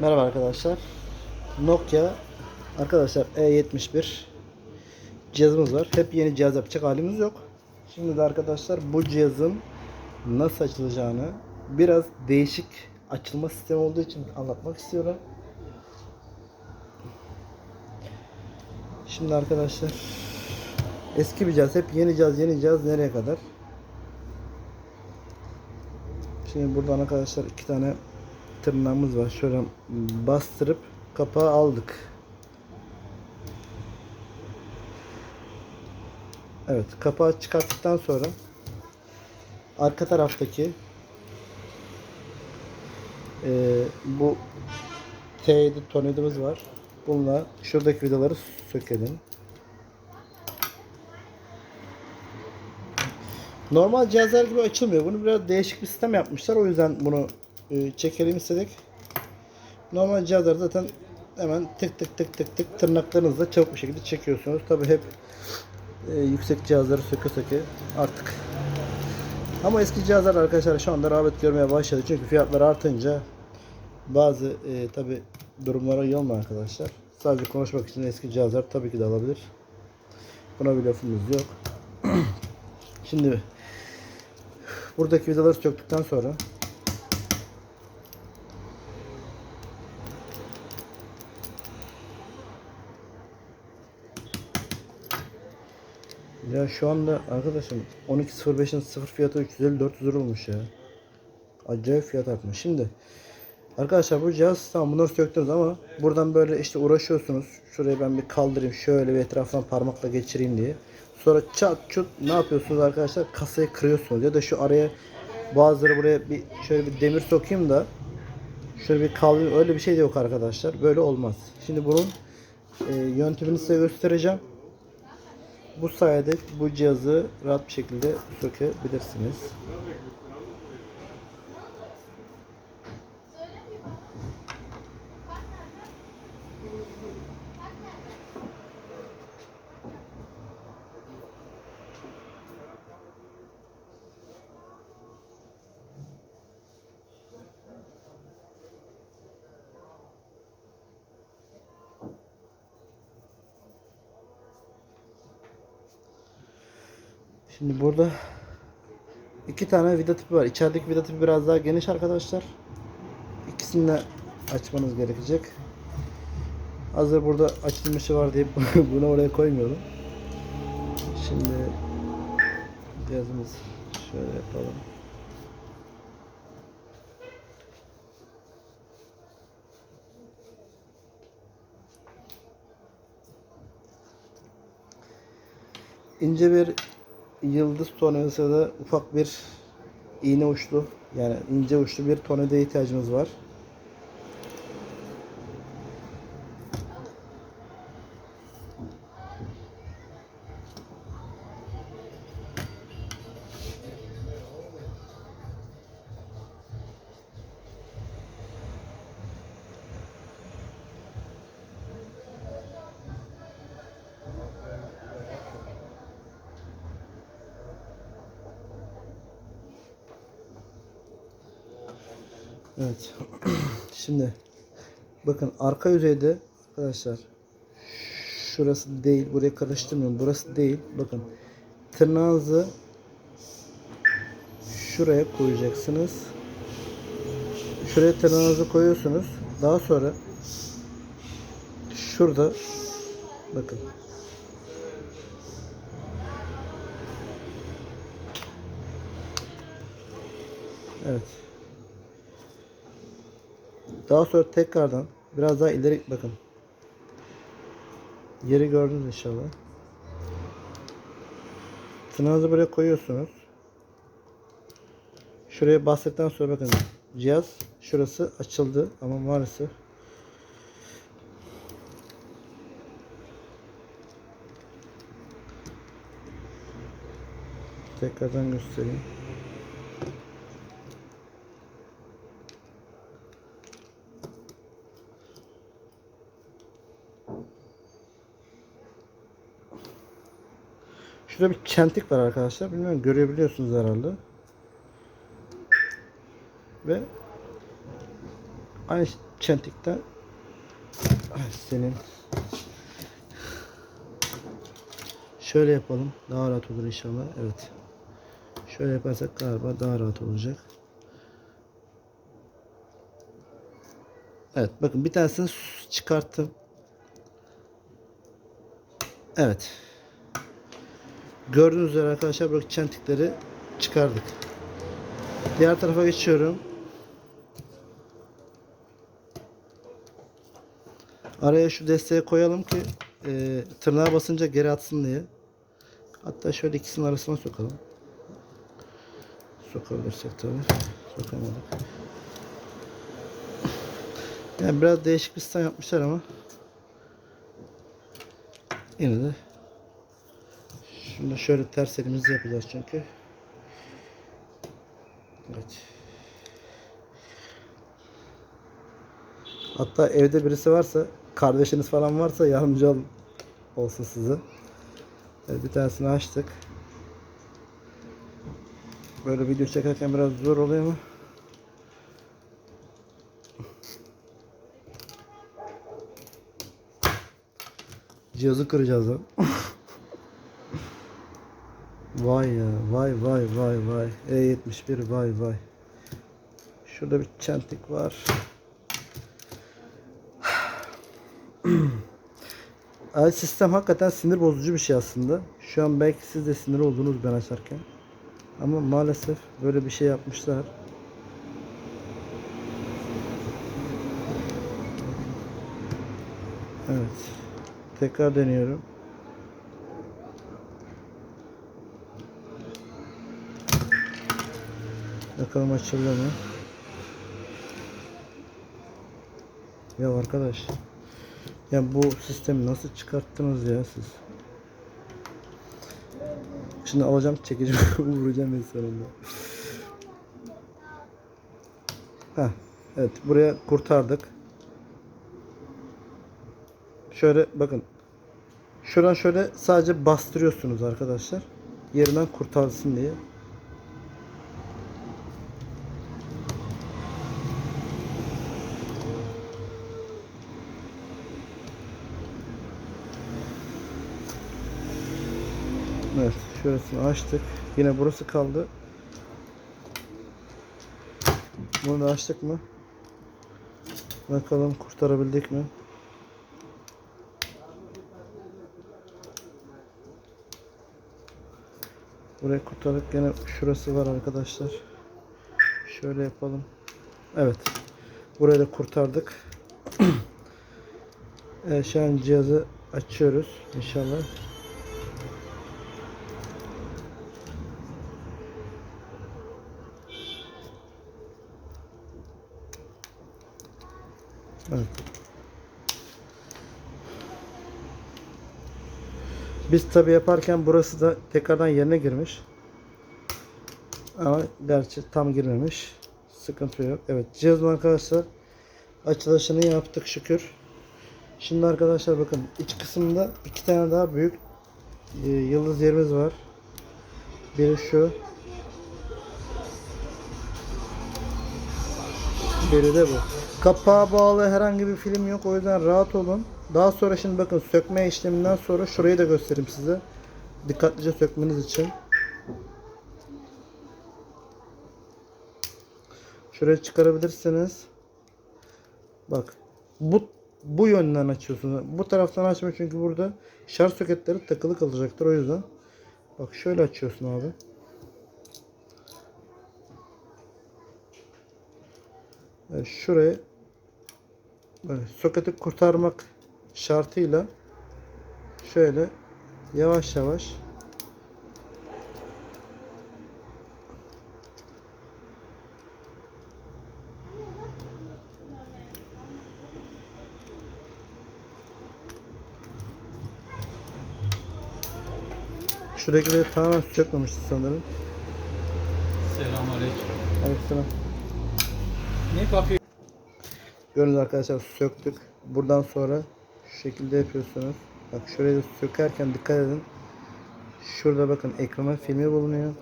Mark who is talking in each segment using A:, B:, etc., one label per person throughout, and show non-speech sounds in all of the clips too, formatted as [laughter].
A: Merhaba arkadaşlar. Nokia arkadaşlar E71 cihazımız var. Hep yeni cihaz yapacak halimiz yok. Şimdi de arkadaşlar bu cihazın nasıl açılacağını biraz değişik açılma sistemi olduğu için anlatmak istiyorum. Şimdi arkadaşlar eski bir cihaz hep yeni cihaz yeni cihaz nereye kadar? Şimdi buradan arkadaşlar iki tane tırnağımız var. Şöyle bastırıp kapağı aldık. Evet, kapağı çıkarttıktan sonra arka taraftaki eee, bu T7 tornavidamız var. Bununla şuradaki vidaları sökelim. Normal cihazlar gibi açılmıyor. Bunu biraz değişik bir sistem yapmışlar. O yüzden bunu e, çekelim istedik. Normal cihazlar zaten hemen tık tık tık tık tık tırnaklarınızla çabuk bir şekilde çekiyorsunuz. Tabi hep e, yüksek cihazları söke söke artık. Ama eski cihazlar arkadaşlar şu anda rağbet görmeye başladı. Çünkü fiyatlar artınca bazı e, tabi durumlara olmuyor arkadaşlar. Sadece konuşmak için eski cihazlar tabii ki de alabilir. Buna bir lafımız yok. [clears throat] Şimdi buradaki vidaları söktükten sonra Ya şu anda arkadaşım 12.05'in sıfır fiyatı 350-400 lira olmuş ya. Acayip fiyat artmış. Şimdi arkadaşlar bu cihaz tamam bunları söktünüz ama buradan böyle işte uğraşıyorsunuz. Şurayı ben bir kaldırayım şöyle bir etrafından parmakla geçireyim diye. Sonra çat çut ne yapıyorsunuz arkadaşlar? Kasayı kırıyorsunuz ya da şu araya bazıları buraya bir şöyle bir demir sokayım da şöyle bir kaldırayım. Öyle bir şey de yok arkadaşlar. Böyle olmaz. Şimdi bunun e, yöntemini size göstereceğim. Bu sayede bu cihazı rahat bir şekilde sökebilirsiniz. Şimdi burada iki tane vida tipi var. İçerideki vida tipi biraz daha geniş arkadaşlar. İkisini de açmanız gerekecek. Hazır burada açılmışı var deyip [laughs] bunu oraya koymuyorum. Şimdi cihazımız şöyle yapalım. ince bir yıldız tornavidası da ufak bir iğne uçlu yani ince uçlu bir tornavidaya ihtiyacımız var. Evet. [clears throat] Şimdi bakın arka yüzeyde arkadaşlar şurası değil. Buraya karıştırmıyorum. Burası değil. Bakın tırnağınızı şuraya koyacaksınız. Şuraya tırnağınızı koyuyorsunuz. Daha sonra şurada bakın Evet. Daha sonra tekrardan biraz daha ileri bakın. Yeri gördünüz inşallah. Tırnağınızı buraya koyuyorsunuz. Şuraya bastıktan sonra bakın cihaz şurası açıldı ama maalesef tekrardan göstereyim. Şurada bir çentik var arkadaşlar. Bilmiyorum görebiliyorsunuz herhalde. Ve Aynı çentikten senin şöyle yapalım. Daha rahat olur inşallah. Evet. Şöyle yaparsak galiba daha rahat olacak. Evet bakın bir tanesini çıkarttım. Evet. Gördüğünüz üzere arkadaşlar bu çentikleri çıkardık. Diğer tarafa geçiyorum. Araya şu desteği koyalım ki e, tırnağa basınca geri atsın diye. Hatta şöyle ikisinin arasına sokalım. Sokabilirsek tabi. Sokamadık. Yani biraz değişik bir sistem yapmışlar ama yine de da şöyle ters elimizle yapacağız çünkü. Evet. Hatta evde birisi varsa, kardeşiniz falan varsa yardımcı ol, olsun size. Evet, bir tanesini açtık. Böyle video çekerken biraz zor oluyor ama Cihazı kıracağız lan. [laughs] vay ya, vay vay vay vay. E71 vay vay. Şurada bir çentik var. [sighs] Ay sistem hakikaten sinir bozucu bir şey aslında. Şu an belki siz de sinir oldunuz ben açarken. Ama maalesef böyle bir şey yapmışlar. Evet. Tekrar deniyorum. Bakalım açılıyor mu? Ya arkadaş. Ya bu sistemi nasıl çıkarttınız ya siz? Şimdi alacağım çekeceğim [laughs] vuracağım en sonunda. Heh, evet buraya kurtardık. Şöyle bakın. Şuradan şöyle sadece bastırıyorsunuz arkadaşlar. Yerinden kurtarsın diye. Evet, şurasını açtık. Yine burası kaldı. Bunu da açtık mı? Bakalım kurtarabildik mi? Burayı kurtardık. Yine şurası var arkadaşlar. Şöyle yapalım. Evet. Burayı da kurtardık. [clears throat] evet, şu an cihazı açıyoruz inşallah. Biz tabi yaparken burası da tekrardan yerine girmiş. Ama gerçi tam girmemiş. Sıkıntı yok. Evet cihazın arkadaşlar açılışını yaptık şükür. Şimdi arkadaşlar bakın iç kısımda iki tane daha büyük e, yıldız yerimiz var. Biri şu. Biri de bu. Kapağa bağlı herhangi bir film yok. O yüzden rahat olun. Daha sonra şimdi bakın sökme işleminden sonra şurayı da göstereyim size. Dikkatlice sökmeniz için. Şuraya çıkarabilirsiniz. Bak. Bu bu yönden açıyorsunuz. Bu taraftan açma çünkü burada şarj soketleri takılı kalacaktır o yüzden. Bak şöyle açıyorsun abi. Evet, şuraya soketi kurtarmak şartıyla şöyle yavaş yavaş Şuradakileri tamamen sökmemişti sanırım.
B: Selamünaleyküm.
A: Aleykümselam.
B: Ne kapıyı?
A: Gördüğünüz arkadaşlar söktük. Buradan sonra şu şekilde yapıyorsunuz. Bak şurayı sökerken dikkat edin. Şurada bakın ekrana filmi bulunuyor.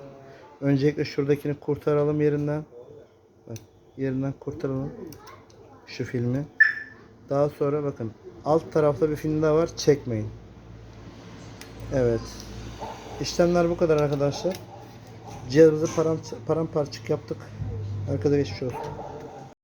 A: Öncelikle şuradakini kurtaralım yerinden. Bak yerinden kurtaralım. şu filmi. Daha sonra bakın alt tarafta bir film daha var. Çekmeyin. Evet. İşlemler bu kadar arkadaşlar. Cihazımızı param, paramparçık yaptık. Herkese geçmiş olsun.